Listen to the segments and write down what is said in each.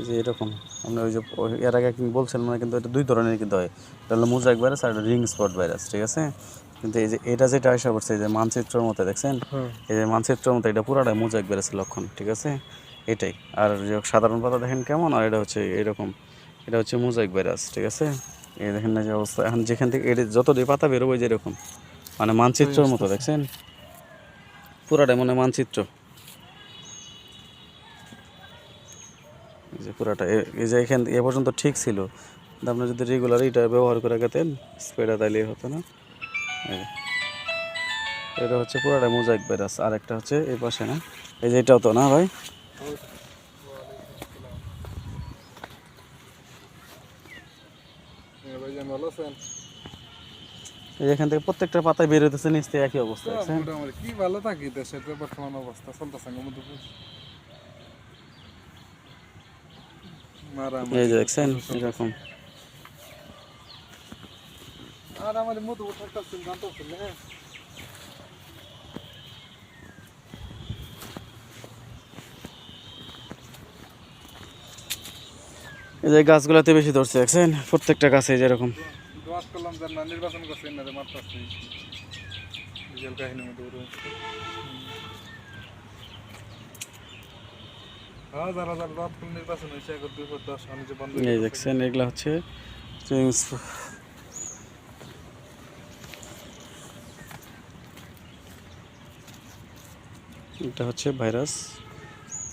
এই যে এরকম আপনি ওই যে এর আগে কিন্তু বলছেন মানে কিন্তু এটা দুই ধরনের কিন্তু হয়। এটা হলো মোজাইক ভাইরাস আর রিং স্পট ভাইরাস ঠিক আছে? কিন্তু এই যে এটা যেটা আসা করছে এই যে মানচিত্রের মতো দেখছেন? এই যে মানচিত্রের মতো এটা পুরাটাই মোজাইক ভাইরাসের লক্ষণ ঠিক আছে? এটাই। আর যে সাধারণ পাতা দেখেন কেমন আর এটা হচ্ছে এরকম এটা হচ্ছে মোজাইক ভাইরাস ঠিক আছে? এই দেখেন না যে অবস্থা এখন যেখান থেকে এটা যতটাই পাতা বেরোবে যে এরকম। মানে মানচিত্রের মতো দেখছেন? পুরাটাই মানে মানচিত্র। যে পুরাটা এই যে এখান এ পর্যন্ত ঠিক ছিল। আপনি যদি রেগুলার এটা ব্যবহার করে গেতেন স্প্রেটা তাইলে হতো না। এটা হচ্ছে পুরাটা মোজাইক ভাইরাস আর একটা হচ্ছে এই পাশে না। এই যে এটাও তো না ভাই? এই এখান থেকে প্রত্যেকটা পাতায় বের হইতেছে নিচ থেকে একই অবস্থা কি ভালো থাকি দেশের বর্তমান অবস্থা চলতেছে মধ্যে মারা এই যে দেখছেন এরকম। আর আমার মতো হ্যাঁ। এই যে গাছগুলোতে বেশি ধরছে দেখছেন? প্রত্যেকটা গাছে যেরকম দোয়াস করলাম যে না নির্বাচন করছে না রিয়েল কাহিনীর মধ্যে পুরো হ্যাঁ যারা যারা রাত করে নির্বাচন হয়েছে এখন দুই পর দশ আমি যে বন্ধ এই দেখছেন এগুলা হচ্ছে এটা হচ্ছে ভাইরাস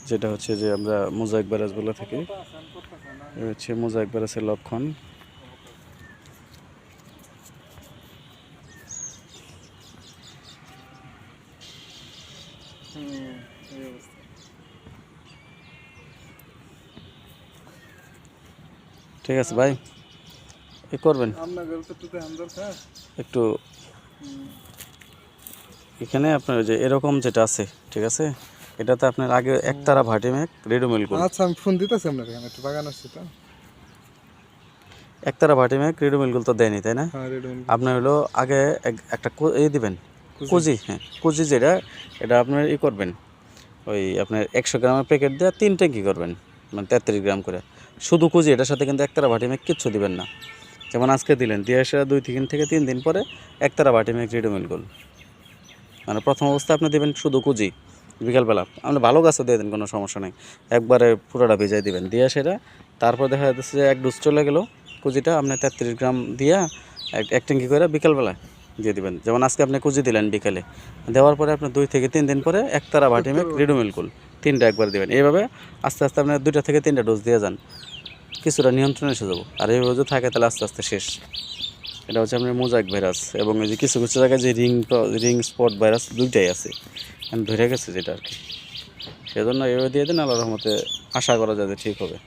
যেটা হচ্ছে যে আমরা মোজাইক ভাইরাস বলে থাকি। হচ্ছে মোজাইক ভাইরাসের লক্ষণ। হুম এই অবস্থা। ঠিক আছে ভাই। এ করবেন। একটু এখানে আপনার যে এরকম যেটা আছে ঠিক আছে? এটাতে আপনার আগে একতারা ভাটিমেক রেডোমিল করুন। আচ্ছা আমি ফোন দিতেছি এখানে একটু বাগান আসছি তো। একতারা ভাটিমেক রেডোমিল তো দেয়নি তাই না? হ্যাঁ আপনার হলো আগে এক- একটা এই দিবেন কুজি হ্যাঁ কুজি যেটা এটা আপনার ই করবেন। ওই আপনার একশো গ্রামের প্যাকেট দিয়ে তিন ট্যাঙ্কি করবেন। মানে তেত্রিশ গ্রাম করে। শুধু কুজি এটার সাথে কিন্তু একতারা ভাটি মেঘ কিচ্ছু দিবেন না। যেমন আজকে দিলেন, দিয়ে এসে দুই তিন থেকে তিন দিন পরে একতারা ভাটি মেঘ রেডিমিল গোল মানে প্রথম অবস্থায় আপনি দিবেন শুধু কুজি বিকালবেলা। আপনি ভালো গাছও দিয়ে দেন, কোনো সমস্যা নেই। একবারে পুরোটা ভিজাই দিবেন। দিয়ে সেটা তারপর দেখা যাচ্ছে যে এক ডোজ চলে গেল কুজিটা আপনি তেত্রিশ গ্রাম দিয়া এক ট্যাঙ্কি করে বিকালবেলা দিয়ে দিবেন। যেমন আজকে আপনি কুজি দিলেন বিকেলে দেওয়ার পরে আপনি দুই থেকে তিন দিন পরে একতারা ভাটি মেঘ রেডোমিল কুল তিনটা একবার দেবেন। এইভাবে আস্তে আস্তে আপনি দুইটা থেকে তিনটা ডোজ দিয়ে যান কিছুটা নিয়ন্ত্রণে এসে যাব। আর এইভাবে যদি থাকে তাহলে আস্তে আস্তে শেষ। এটা হচ্ছে আপনার মোজাক ভাইরাস এবং এই যে কিছু কিছু জায়গায় যে রিং রিং স্পট ভাইরাস দুইটাই আছে। আমি ধরে গেছে যেটা আর কি। সেজন্য এভাবে দিয়ে দিন আল্লাহ রহমতে আশা করা যায় যে ঠিক হবে।